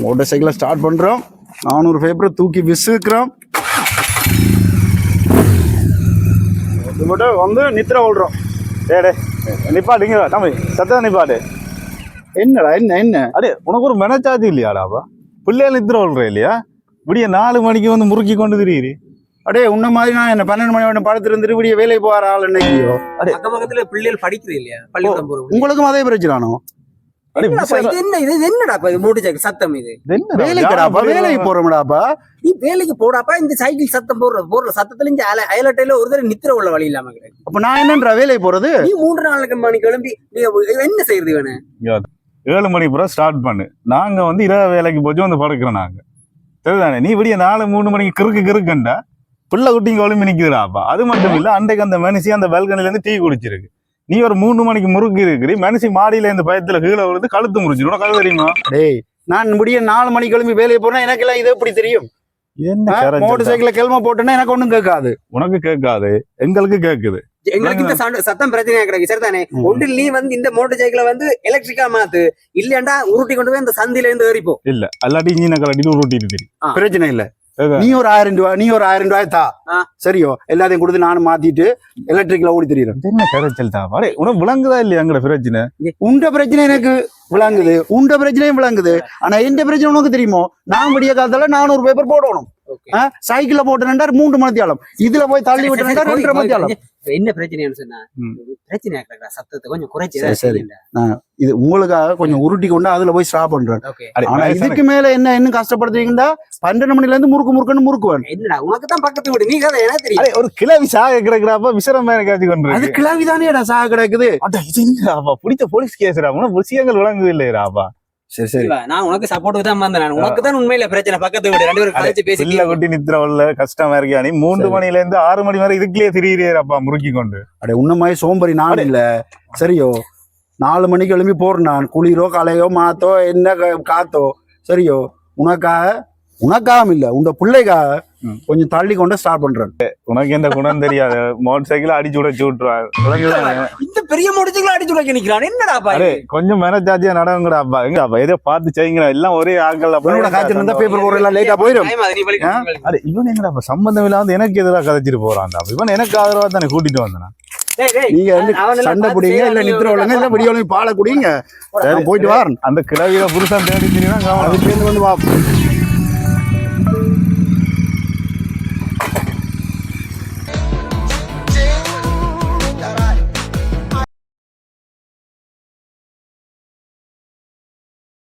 Motor சைக்கிளை start பண்ணுறோம் நானூறு பேப்பரை தூக்கி விசுக்கிறோம். மட்டும் வந்து நித்திர ஓடுறோம் டேடே நிப்பாட்டுங்க தம்பி சத்தம் நிப்பாட்டு. என்னடா என்ன என்ன? அடே உனக்கு ஒரு மெனச்சாச்சு இல்லையாடாப்பா பிள்ளைகள் நித்திர சொல்ற இல்லையா? விடிய நாலு மணிக்கு வந்து முறுக்கி கொண்டு திரியுது அடே உன்ன மாதிரி நான் என்ன பன்னெண்டு மணி வரை படுத்து இருந்துட்டு விடிய வேலைக்கு போகிற ஆள் என்னைக்கியோ அக்கம் பக்கத்துல பிள்ளைகள் படிக்கிறது இல்லையா? பள்ளிக்கூடம் போறவங்க உங்களுக்கும் அதே பிரச்சனானோ வேலைக்கு போறோம்டாப்பா? நீ வேலைக்கு போடாப்பா இந்த சைக்கிள் சத்தம் போடுற போடுற சத்தத்துல இருந்து அயல அயலட்டையில ஒரு தடவை நித்திர உள்ள வழி இல்லாம கிடக்கு. அப்ப நான் என்னன்றா வேலைக்கு போறது? நீ மூன்று நாளுக்கு மணி கிளம்பி நீ என்ன செய்யறது வேணும் ஏழு மணி பூரா ஸ்டார்ட் பண்ணு. நாங்க வந்து இரவு வேலைக்கு போச்சு வந்து படுக்கிறோம் நாங்க. சரிதானே நீ விடிய நாலு மூணு மணிக்கு கிறுக்கு கிறுக்குண்டா பிள்ளை குட்டிங்க ஒளிம்பி நிக்குதுடாப்பா. அது மட்டும் இல்ல அன்றைக்கு அந்த மனுஷி அந்த பால்கனில இருந்து டீ குடிச்சிருக்கு. நீ ஒரு மூணு மணிக்கு முறுக்கு இருக்கிறி மனுஷி மாடியில இந்த பயத்துல கீழே விழுந்து கழுத்து முறிச்சிடும் உனக்கு அது தெரியுமா? டேய் நான் முடிய நாலு மணி கிளம்பி வேலைக்கு போறேன் எனக்கு எல்லாம் இது எப்படி தெரியும்? என்ன மோட்டர் சைக்கிள கிளம்ப போட்டேன்னா எனக்கு ஒண்ணும் கேட்காது. உனக்கு கேட்காது. எங்களுக்கு கேக்குது எங்களுக்கு இந்த சண்ட- சத்தம் பிரச்சனையா கிடக்கு. சரிதானே? ம். ஒன்றில் நீ வந்து இந்த மோட்டர் சைக்கிளை வந்து எலக்ட்ரிக்கா மாத்து. இல்லையாண்டா உருட்டி கொண்டு போய் இந்த சந்தில இருந்து ஏறிப்போ. இல்ல அல்லாட்டி இன்ஜினை கலட்டிட்டு உருட்டிட்டு தெரியும் பிரச்சனை இல்ல. நீ ஒரு ஆயிரம் ரூபாய் நீ ஒரு ஆயிரம் ரூபாய் தா. சரியோ? எல்லாத்தையும் கொடுத்து நானும் மாத்திட்டு எலக்ட்ரிக்ல ஓடி தெரியுறேன். என்ன கரைச்சல் தான் அடே உனக்கு விளங்குதா இல்லையா எங்கட பிரச்சனை? உண்ட பிரச்சனை எனக்கு விளங்குது. உண்ட பிரச்சனையும் விளங்குது. ஆனா எந்த பிரச்சனை உனக்கு தெரியுமோ? நான் விடிய காலத்தால நானூறு பேப்பர் போடணும். சைக்கிள்ல போட்டு மூன்று மணித்தியாலம். இதுல போய் தள்ளி விட்டு ரெண்டரை மணித்தியாலம். என்ன பிரச்சனைன்னு சொன்னா கிடக்குறா சத்தத்தை கொஞ்சம் குறைச்சி சரி. இது உங்களுக்காக கொஞ்சம் உருட்டி கொண்டு அதுல போய் ஸ்டாப் பண்றேன். ஆனா இதுக்கு மேல என்ன இன்னும் கஷ்டப்படுத்துவீங்கன்னா பன்னெண்டு மணில இருந்து முறுக்கு முறுக்குன்னு முறுக்குவேன். என்னடா உனக்கு தான் பக்கத்து வீடு. நீ கதை என்ன தெரியும்? ஒரு கிளவி சாக கிடக்குறாப்ப விசரம் மேல காட்சி கொண்டு அது கிளவிதானேடா சாக கிடக்குது. பிடிச்ச போலீஸ் கேஸ்டா? உனக்கு விஷயங்கள் விளங்குது இல்லையாப்பா சரி சரி. இல்ல, நான் உனக்கு சப்போர்ட்டுக்கு தான் வந்தேன் நான். உனக்கு தான் உண்மையில பிரச்சனை. பக்கத்து வீடு ரெண்டு பேரும் கழிச்சு பேசி பிள்ளை குட்டி நித்திர உள்ள கஷ்டமா இருக்கியா நீ? மூன்று. மணில இருந்து ஆறு மணி வரை இதுக்குள்ளே திரியிறியப்பா முறுக்கி கொண்டு. அடே உன்ன மாதிரி சோம்பரி நான் இல்ல. சரியோ? நாலு மணிக்கு எழும்பி போறேன் நான். குளிரோ கலையோ மாத்தோ என்ன க- காத்தோ. சரியோ? உனக்காக உனக்காக இல்ல. உங்க பிள்ளைக்காக. கொஞ்சம் தள்ளி கொண்டு ஸ்டார்ட் பண்றேன் உனக்கு எந்த குணம் தெரியாது. மோட்டர் சைக்கிள் அடிச்சு உடைச்சு விட்டுருவாரு? இந்த பெரிய முடிச்சுக்கலாம் அடிச்சு உடைக்க நிக்கிறான்? என்னடா பா அடே கொஞ்சம் மேனேஜாச்சியா நடவுங்கடாப்பா எங்கப்பா ஏதோ பார்த்து செய்யுங்கடா. எல்லாம் ஒரே ஆட்கள் உன்னோட காய்ச்சல் இருந்தா பேப்பர் போற எல்லாம் லேட்டா போயிடும் அது. அடே இவன் எங்கடா சம்பந்தம் இல்லாம எனக்கு எதிராக கதைச்சிட்டு போறான்டா இவன் எனக்கு ஆதரவா தானே கூட்டிட்டு வந்தான்? நீங்க வந்து சண்டை பார்த்து குடிங்க இல்ல நித்திர நீ விடுங்க இல்ல விடியோலையும் பாலை குடிங்க. போயிட்டு வரேன். அந்த கிழவியில புருஷன் தேடி தெரியுமா அதுக்கு வந்து வா.